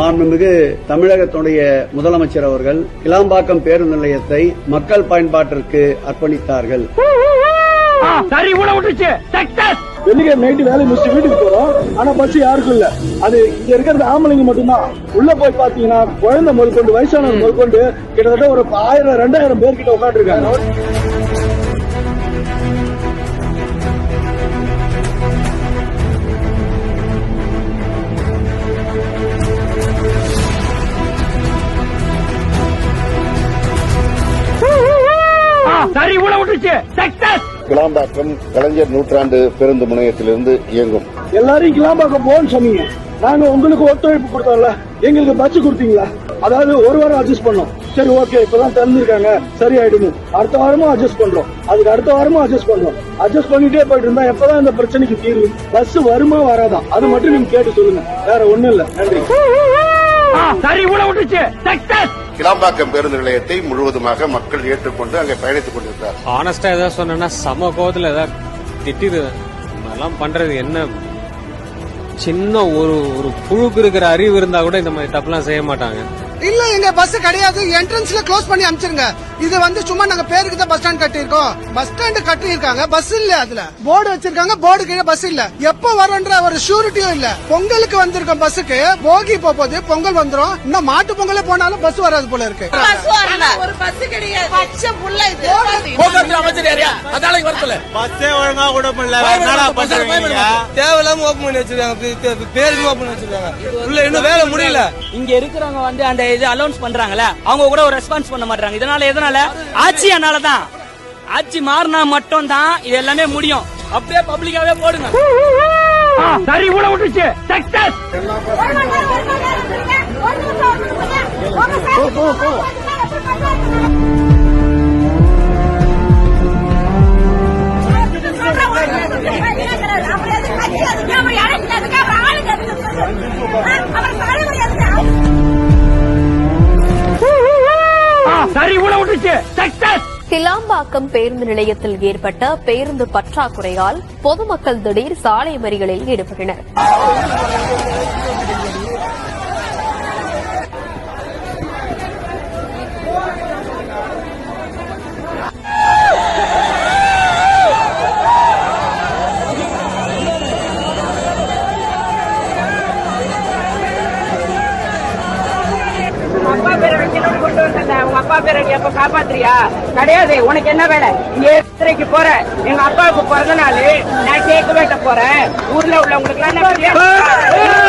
மாண்புமிகு தமிழகத்துடைய முதலமைச்சர் அவர்கள் கிளாம்பாக்கம் பேருந்து நிலையத்தை மக்கள் பயன்பாட்டிற்கு அர்ப்பணித்தார்கள். சரி விட்டுச்சு சக்சஸ் வெள்ளிக்கிழமை நைட்டு வேலையை முடிச்சு வீட்டுக்கு போறோம். ஆனா பஸ் யாருக்கும் இல்ல. அது இங்க இருக்கிறது ஆம்பளைங்க மட்டும்தான். உள்ள போய் பாத்தீங்கன்னா குழந்தை முதற்கொண்டு வயசானவங்க முதற்கொண்டு கிட்டத்தட்ட ஒரு ஆயிரம் ரெண்டாயிரம் பேர் கிட்ட உட்காந்துருக்காங்க சரி உள்ள விட்டுச்சு சக்சஸ் கிளாம்பாக்கம் கலைஞர் நூற்றாண்டு பேருந்து முனையத்திலிருந்து இயங்கும். எல்லாரையும் கிளாம்பாக்கம் போன்னு சொன்னீங்க. நாங்க உங்களுக்கு ஒத்துழைப்பு கொடுத்தோம்ல. எங்களுக்கு பஸ் கொடுத்தீங்களா? அதாவது ஒரு வாரம் அட்ஜஸ்ட் பண்ணோம். சரி ஓகே இப்பதான் திறந்திருக்காங்க. சரி ஆயிடுங்க அடுத்த வாரமும் அட்ஜஸ்ட் பண்றோம். அதுக்கு அடுத்த வாரமும் அட்ஜஸ்ட் பண்றோம். அட்ஜஸ்ட் பண்ணிட்டே போயிட்டு இருந்தா எப்பதான் இந்த பிரச்சனைக்கு தீர்வு? பஸ் வருமா வராதா? அது மட்டும் நீங்க கேட்டு சொல்லுங்க. வேற ஒண்ணும் இல்ல. நன்றி. சரி உள்ள விட்டுச்சு சக்சஸ் கிளாம்பாக்கம் பேருந்து நிலையத்தை முழுவதுமாக மக்கள் ஏற்றுக்கொண்டு அங்கே பயணித்துக் கொண்டிருக்கிறார். ஆனஸ்டா ஏதாவது சொன்னா சம கோவத்துல ஏதாவது திட்டிது அதெல்லாம் பண்றது என்ன? சின்ன ஒரு ஒரு புழுக்கு இருக்கிற அறிவு இருந்தா கூட இந்த மாதிரி தப்புலாம் செய்ய மாட்டாங்க. இல்ல எங்க பஸ் கிடையாது. என்ட்ரன்ஸ்ல க்ளோஸ் பண்ணி அனுப்பிச்சிருங்க. இது வந்து சும்மா நாங்க பேருக்கு தான் பஸ் ஸ்டாண்ட் கட்டியிருக்கோம். பஸ் ஸ்டாண்ட் கட்டியிருக்காங்க. பஸ் இல்ல அதுல. போர்டு வச்சிருக்காங்க. போர்டு கீழே பஸ் இல்ல. எப்ப வரும்ன்ற ஒரு ஷூரிட்டியும் இல்ல. பொங்கலுக்கு வந்திருக்கோம் பஸ்ஸுக்கு போகி போகுது பொங்கல் வந்துரும். இன்னும் மாட்டு பொங்கலே போனாலும் பஸ் வராது போல இருக்கு. பஸ் வரல ஒரு பஸ் கிடையாது. பச்சை புள்ள இது. அதால வரல பஸ்ஸே ஒழுங்கா என்னடா பண்றீங்க? தேவையில்லாம ஓப்பன் பண்ணி வச்சிருக்காங்க. பேருக்கு ஓப்பன் பண்ணி வச்சிருக்காங்க. உள்ள இன்னும் வேலை முடியல. இங்க இருக்கிறவங்க வந்து அந்த இது அலௌன்ஸ் பண்றாங்கல்ல அவங்க கூட ஒரு ரெஸ்பான்ஸ் பண்ண மாட்டாங்க இதனால எதனால? ஆட்சி தான் ஆட்சி மாறினா மட்டும் தான் இது எல்லாமே முடியும். அப்படியே பப்ளிக்காவே போடுங்க. சரி உள்ள விட்டுச்சு சக்சஸ் சரி விட்டுச்சு. சக்சஸ் கிளாம்பாக்கம் பேருந்து நிலையத்தில் ஏற்பட்ட பேருந்து பற்றாக்குறையால் பொதுமக்கள் திடீர் சாலை மறிகளில் ஈடுபட்டனர். கொண்டு உங்க அப்பா பேரை நீ அப்ப காப்பாத்துறியா? கிடையாது. உனக்கு என்ன வேலை? நீ எத்தனைக்கு போற? எங்க அப்பாவுக்கு பிறந்த நாள். நான் கேக் வெட்ட போறேன். ஊர்ல உள்ளவங்களுக்கு எல்லாம்?